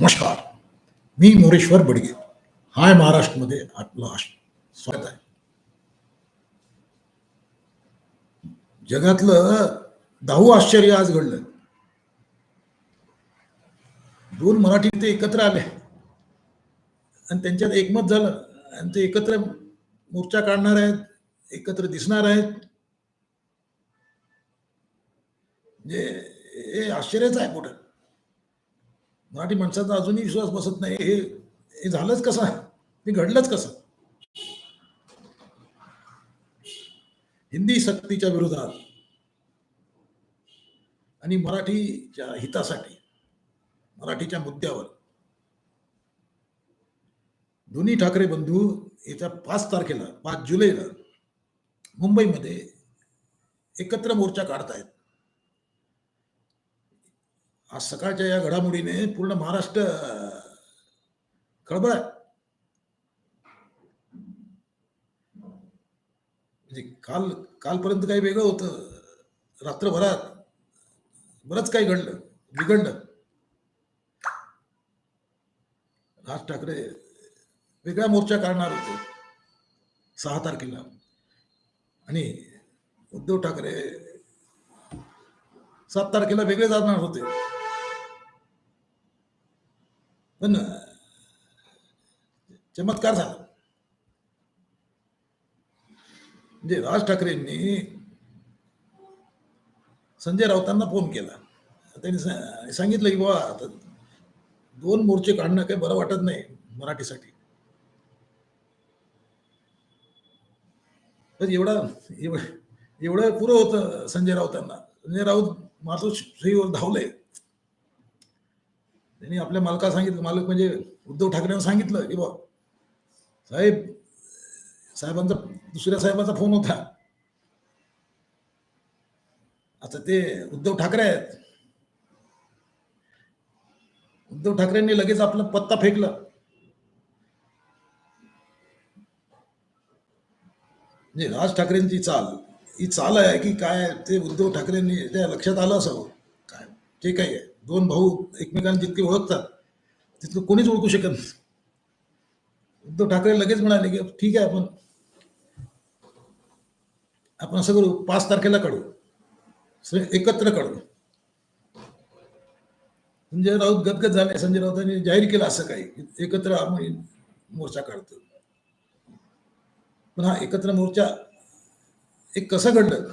नमस्कार. मी मोरेश्वर बडगे. हाय महाराष्ट्रमध्ये आपलं स्वागत आहे. जगातलं दहावं आश्चर्य आज घडलं. दोन मराठी ते एकत्र आले. आणि त्यांच्यात एकमत झालं. आणि ते एकत्र मोर्चा काढणार आहेत एकत्र दिसणार आहेत. म्हणजे हे आश्चर्यच आहे मोठं मराठी माणसाचा अजूनही विश्वास बसत नाही. हे हे झालंच कसं? हे घडलंच कसं? हिंदी सक्तीच्या विरोधात आणि मराठीच्या हितासाठी मराठीच्या मुद्द्यावर. दोन्ही ठाकरे बंधू येत्या पाच तारखेला पाच जुलैला मुंबईमध्ये एकत्र मोर्चा काढतायत. आज सकाळच्या या घडामोडीने पूर्ण महाराष्ट्र खळबळ आहे. म्हणजे काल कालपर्यंत काही वेगळं होतं. रात्रभरात बरंच काही घडलं बिघडलं. राज ठाकरे वेगळा मोर्चा काढणार होते सहा तारखेला. आणि उद्धव ठाकरे सात तारखेला वेगळे जाणार होते. पण चमत्कार झाला. म्हणजे राज ठाकरेंनी संजय राऊतांना फोन केला. त्यांनी सांगितलं की बाबा आता दोन मोर्चे काढणं काही बरं वाटत नाही मराठीसाठी. तर एवढा एवढं एवढं पुरं होतं संजय राऊतांना. संजय राऊत मातोश्रीवर धावले. त्यांनी आपल्या मालका सांगितलं मालक म्हणजे उद्धव ठाकरेंना सांगितलं की बा साहेब साहेबांचा दुसऱ्या साहेबांचा फोन होता. आता ते उद्धव ठाकरे आहेत. उद्धव ठाकरेंनी लगेच आपला पत्ता फेकला. म्हणजे राज ठाकरेंची चाल ही चाल आहे की काय ते उद्धव ठाकरेंनी त्या लक्षात आलं असावं काय जे काही आहे. दोन भाऊ एकमेकांना जितके ओळखतात तितकं कोणीच ओळखू शकत नाही. उद्धव ठाकरे लगेच म्हणाले की ठीक आहे आपण आपण असं करू पाच तारखेला काढू. सगळे एकत्र काढू. संजय राऊत गदगद झाले. संजय राऊतांनी जाहीर केलं असं काही एकत्र आम्ही मोर्चा काढतो. पण हा एकत्र मोर्चा एक कसं घडलं?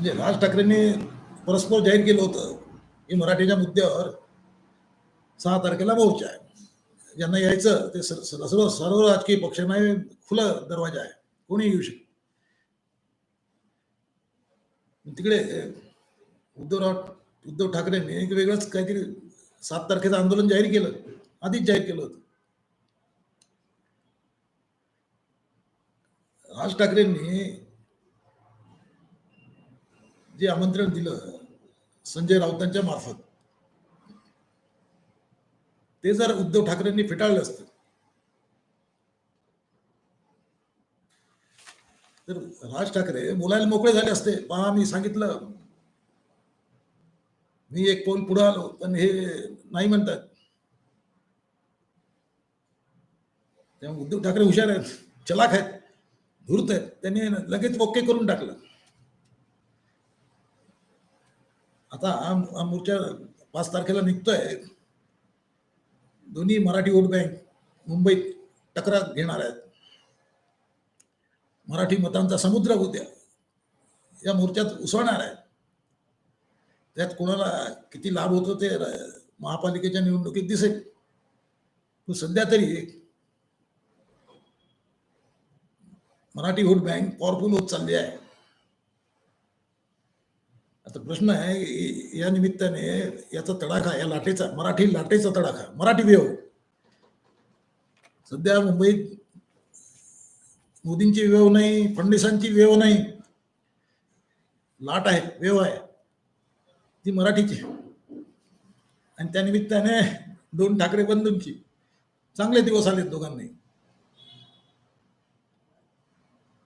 म्हणजे राज ठाकरेंनी परस्पर जाहीर केलं होतं. की मराठीच्या मुद्द्यावर सहा तारखेला मोर्चा आहे. ज्यांना यायचं ते स- सर्व सर्व राजकीय पक्षांना खुला दरवाजा आहे. कोणी येऊ शकत तिकडे उद्धवराव उद्धव ठाकरेंनी एक वेगळंच काहीतरी सात तारखेचं आंदोलन जाहीर केलं. आधीच जाहीर केलं होतं. राज ठाकरेंनी जे आमंत्रण दिलं संजय राऊतांच्या मार्फत ते जर उद्धव ठाकरेंनी फेटाळलं असतं तर राज ठाकरे बोलायला मोकळे झाले असते. पहा मी सांगितलं मी एक पाऊल पुढे आलो पण हे नाही म्हणतात. त्यामुळे उद्धव ठाकरे हुशार आहेत चलाक आहेत धूर्त आहेत. त्यांनी लगेच ओके करून टाकलं. आता हा मोर्चा पाच तारखेला निघतोय. दोन्ही मराठी वोट बँक मुंबईत तक्रार घेणार आहेत. मराठी मतांचा समुद्र उद्या या मोर्चात उसळणार आहे त्यात कोणाला किती लाभ होतो ते महापालिकेच्या निवडणुकीत दिसेल. पण सध्या तरी मराठी वोट बँक पॉवरफुल होत चालली आहे. प्रश्न आहे या निमित्ताने याचा तडाखा या लाटेचा मराठी लाटेचा तडाखा मराठी वेव. सध्या मुंबईत मोदींची वेव नाही फडणवीसांची वेव नाही. लाट आहे वेव आहे. ती मराठीची. आणि त्या निमित्ताने दोन ठाकरे बंधूंची चांगले दिवस आले दोघांनी.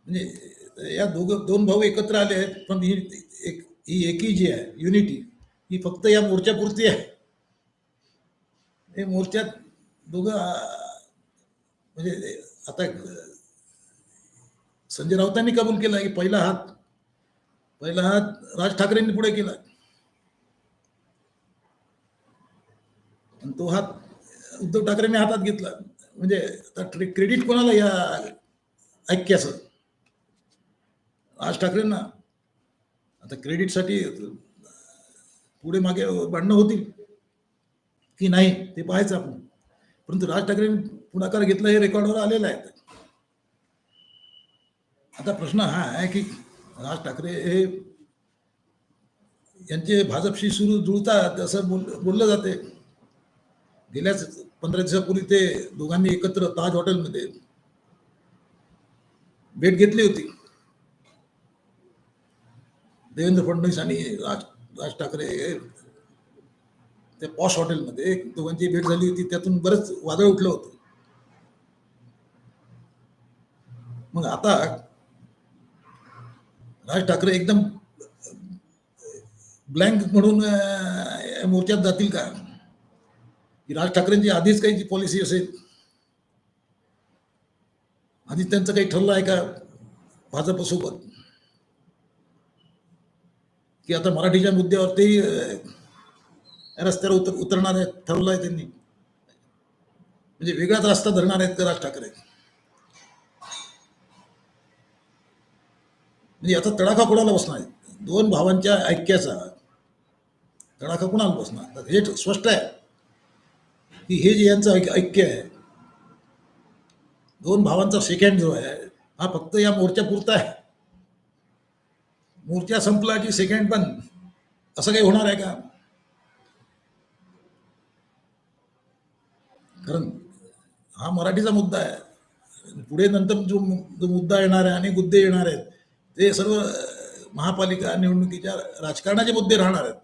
म्हणजे या दोघं दोन भाऊ एकत्र आले आहेत पण ही एक ही एकी जी आहे युनिटी ही फक्त या मोर्चापुरती आहे. हे मोर्चात दोघं म्हणजे आता संजय राऊतांनी कबूल केला की पहिला हात पहिला हात राज ठाकरेंनी पुढे केला. तो हात उद्धव ठाकरेंनी हातात घेतला. म्हणजे आता क्रेडिट कोणाला या ऐक्याचं? राज ठाकरेंना. आता क्रेडिटसाठी पुढे मागे भांडणं होतील की नाही ते पाहायचं आपण. परंतु राज ठाकरेंनी पुढाकार घेतला हे रेकॉर्डवर आलेलं आहे. आता प्रश्न हा आहे की राज ठाकरे हे यांचे भाजपशी सुरू जुळतात असं बोल बोललं जाते. गेल्याच पंधरा दिवसापूर्वी ते दोघांनी एकत्र ताज हॉटेलमध्ये भेट घेतली होती. देवेंद्र फडणवीस आणि राज राज ठाकरे हे त्या पॉश हॉटेलमध्ये एक दोघांची भेट झाली होती त्यातून बरंच वादळ उठलं होतं. मग आता राज ठाकरे एकदम ब्लँक म्हणून मोर्चात जातील का? की राज ठाकरेंची आधीच काही जी पॉलिसी असेल? आधीच त्यांचं काही ठरलं आहे का भाजपसोबत? की आता मराठीच्या मुद्द्यावरती रस्त्यावर उतर उतरणार आहेत ठरवलं आहे त्यांनी. म्हणजे वेगळाच रस्ता धरणार आहेत का राज ठाकरे? म्हणजे आता तडाखा कोणाला बसणार दोन भावांच्या ऐक्याचा तडाखा कोणाला बसणार? हे स्पष्ट आहे. की हे जे यांचं ऐक- ऐक्य आहे दोन भावांचा सेकंड जो आहे हा फक्त या मोर्चापुरता आहे. मोर्चा संपला की सेकंड पण? असं काही होणार आहे का? कारण हा मराठीचा मुद्दा आहे. पुढे नंतर जो जो मुद्दा येणार आहे आणि मुद्दे येणार आहेत ते सर्व महापालिका निवडणुकीच्या राजकारणाचे मुद्दे राहणार आहेत.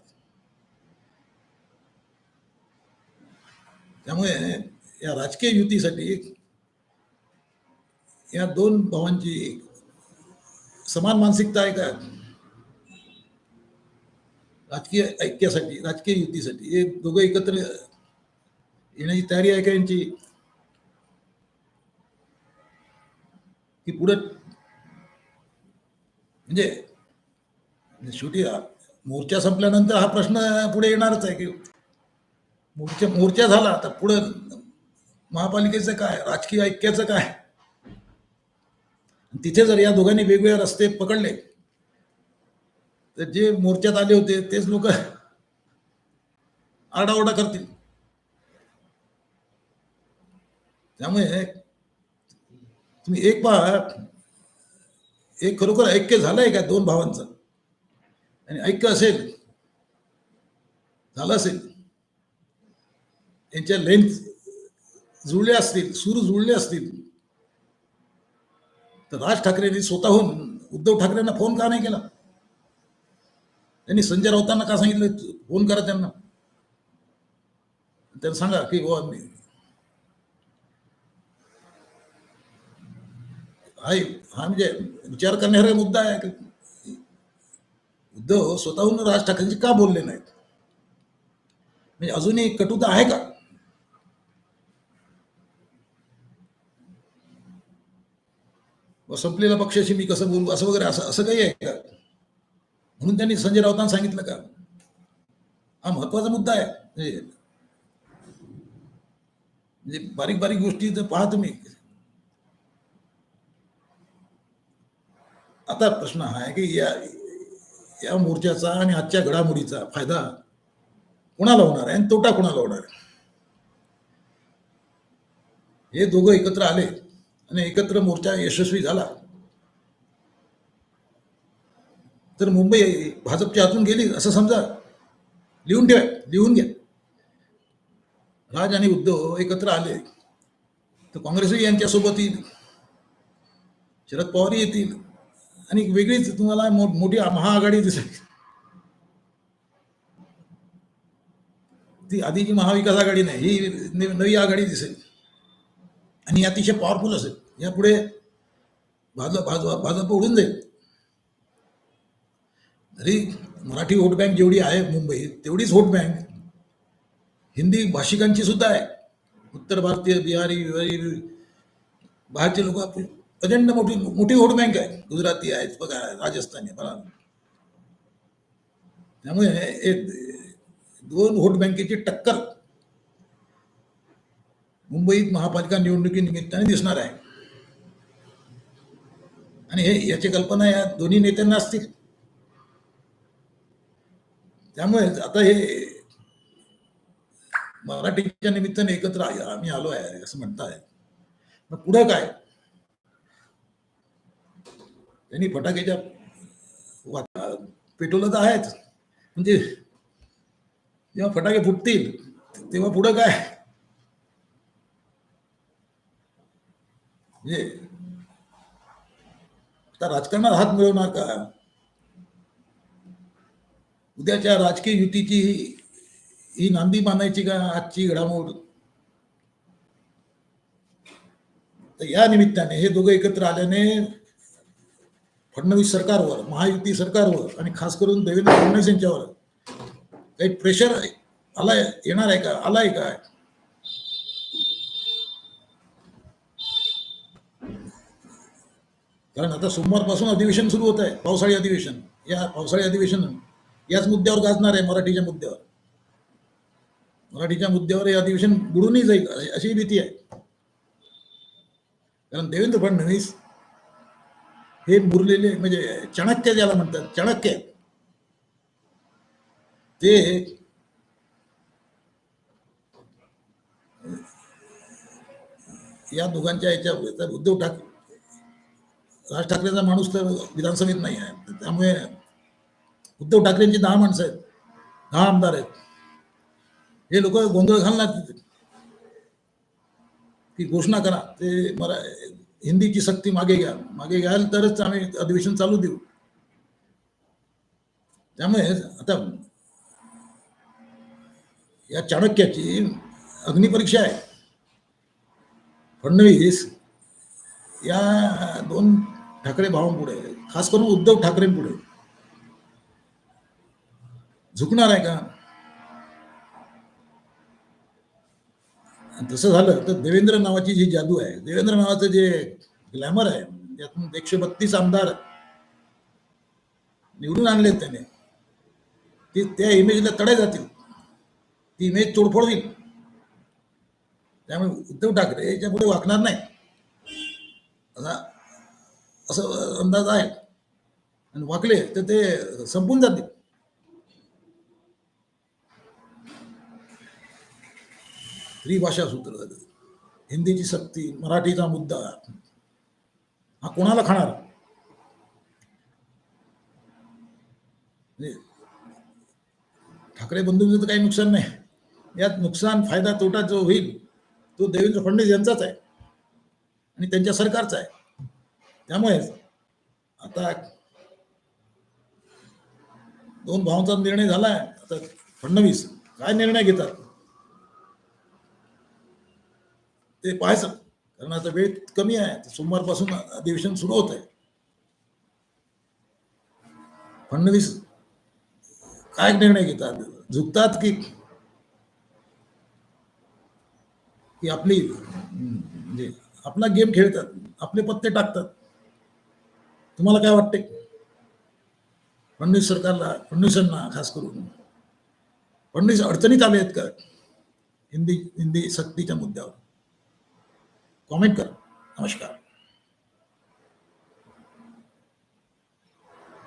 त्यामुळे या राजकीय युतीसाठी या दोन भावांची समान मानसिकता आहे का? राजकीय ऐक्यासाठी राजकीय युतीसाठी. हे दोघं एकत्र येण्याची तयारी आहे का यांची? की पुढे म्हणजे, म्हणजे शेवटी मोर्चा संपल्यानंतर हा प्रश्न पुढे येणारच आहे की मोर्चा मोर्चा झाला तर पुढं महापालिकेचं काय राजकीय ऐक्याचं काय? तिथे जर या दोघांनी वेगवेगळे रस्ते पकडले तर जे मोर्चात आले होते तेच लोक आरडाओरडा करतील. त्यामुळे तुम्ही एक पहा एक खरोखर ऐक्य झालंय का दोन भावांचं? आणि ऐक्य असेल झालं असेल. यांच्या लेंथ जुळल्या असतील सूर जुळले असतील. तर राज ठाकरेंनी स्वतःहून उद्धव ठाकरेंना फोन का नाही केला? त्यांनी संजय राऊतांना का सांगितलं? फोन करा त्यांना. त्यांना सांगा की हो मी हा हा म्हणजे विचार करण्यासारखा मुद्दा आहे. उद्धव स्वतःहून राज ठाकरेंची का बोलले नाहीत? म्हणजे अजूनही कटुता आहे का? संपलेल्या पक्षाशी मी कसं बोलू? असं वगैरे असं असं काही आहे का? म्हणून त्यांनी संजय राऊतांना सांगितलं का? हा महत्त्वाचा मुद्दा आहे. म्हणजे, म्हणजे बारीक बारीक गोष्टी तर पहा तुम्ही. आता प्रश्न हा आहे की या या मोर्चाचा आणि आजच्या घडामोडीचा फायदा कोणाला होणार आहे आणि तोटा कोणाला होणार आहे? हे दोघं एकत्र आले आणि एकत्र मोर्चा यशस्वी झाला. तर मुंबई भाजपच्या हातून गेली असं समजा. लिहून ठेवा लिहून घ्या. राज आणि उद्धव एकत्र आले तर काँग्रेसही यांच्यासोबत येईल. शरद पवारही येतील. आणि वेगळीच तुम्हाला मो मोठी महाआघाडी दिसेल. ती आधीची महाविकास आघाडी नाही ही नवी आघाडी दिसेल. आणि अतिशय पॉवरफुल असेल. यापुढे भाजप भाजप भाजप उडून जाईल. तरी मराठी वोट बँक जेवढी आहे मुंबईत तेवढीच वोट बँक. हिंदी भाषिकांची सुद्धा आहे. उत्तर भारतीय बिहारी बिहारी बाहेरचे लोक आपली प्रचंड मोठी मोठी वोट बँक आहे. गुजराती आहेत बघा राजस्थानी बघा. त्यामुळे एक दोन वोट बँकेची टक्कर मुंबईत महापालिका निवडणुकीनिमित्ताने दिसणार आहे. आणि हे याची कल्पना या दोन्ही नेत्यांना असतील. त्यामुळे आता हे मराठीच्या निमित्ताने एकत्र आम्ही आलो आहे असं म्हणताय. मग पुढं काय? त्यांनी फटाक्याच्या पेटवलं तर आहेच. म्हणजे जेव्हा फटाके फुटतील तेव्हा पुढं काय? म्हणजे आता राजकारणात हात मिळवणार का? उद्याच्या राजकीय युतीची ही नांदी मानायची का? आजची घडामोड. तर या निमित्ताने हे दोघं एकत्र आल्याने फडणवीस सरकारवर महायुती सरकारवर आणि खास करून देवेंद्र फडणवीस यांच्यावर काही प्रेशर आलाय येणार आहे का? आलाय काय कारण आता सोमवारपासून अधिवेशन सुरू होत आहे पावसाळी अधिवेशन. या पावसाळी अधिवेशन याच मुद्द्यावर गाजणार आहे मराठीच्या मुद्द्यावर. मराठीच्या मुद्द्यावर हे अधिवेशन बुडूनही जाईल अशी भीती आहे. कारण देवेंद्र फडणवीस हे मुरलेले म्हणजे चाणक्य ज्याला म्हणतात चाणक्य आहेत. ते या दोघांच्या याच्या उद्धव ठाकरे राज ठाकरेचा माणूस तर विधानसभेत नाही आहे. त्यामुळे उद्धव ठाकरेंची दहा माणसं आहेत. दहा आमदार आहेत. हे लोक गोंधळ घालणार तिथे. की घोषणा करा. ते मरा हिंदीची सक्ती मागे घ्या. मागे घ्याल तरच आम्ही अधिवेशन चालू देऊ. त्यामुळे आता या चाणक्याची अग्निपरीक्षा आहे. फडणवीस या दोन ठाकरे भावांपुढे खास करून उद्धव ठाकरेंपुढे. झुकणार आहे का? तसं झालं तर देवेंद्र नावाची जी जादू आहे देवेंद्र नावाचं जे ग्लॅमर आहे त्यातून एकशे बत्तीस आमदार निवडून आणलेत त्याने. ते त्या इमेजला तडे जातील. ती इमेज तोडफोड होईल त्यामुळे उद्धव ठाकरे याच्यापुढे वाकणार नाही. असा असं अंदाज आहे. आणि वाकले तर ते संपून जातील. त्रिभाषा सूत्र हिंदीची सक्ती मराठीचा मुद्दा. हा कोणाला खाणार? म्हणजे ठाकरे बंधूंचं तर काही नुकसान नाही. यात नुकसान फायदा तोटा जो होईल तो देवेंद्र फडणवीस यांचाच आहे. आणि त्यांच्या सरकारचा आहे. त्यामुळे आता दोन भावांचा निर्णय झाला आहे आता फडणवीस काय निर्णय घेतात? ते पाहायचं. कारण आता वेळ कमी आहे. सोमवारपासून अधिवेशन सुरू होत आहे फडणवीस काय निर्णय घेतात? झुकतात की की आपली म्हणजे आपला गेम खेळतात. आपले पत्ते टाकतात. तुम्हाला काय वाटते फडणवीस सरकारला फडणवीसांना खास करून. फडणवीस अडचणीत आले आहेत का? हिंदी हिंदी सक्तीच्या मुद्द्यावर. कॉमेंट करा नमस्कार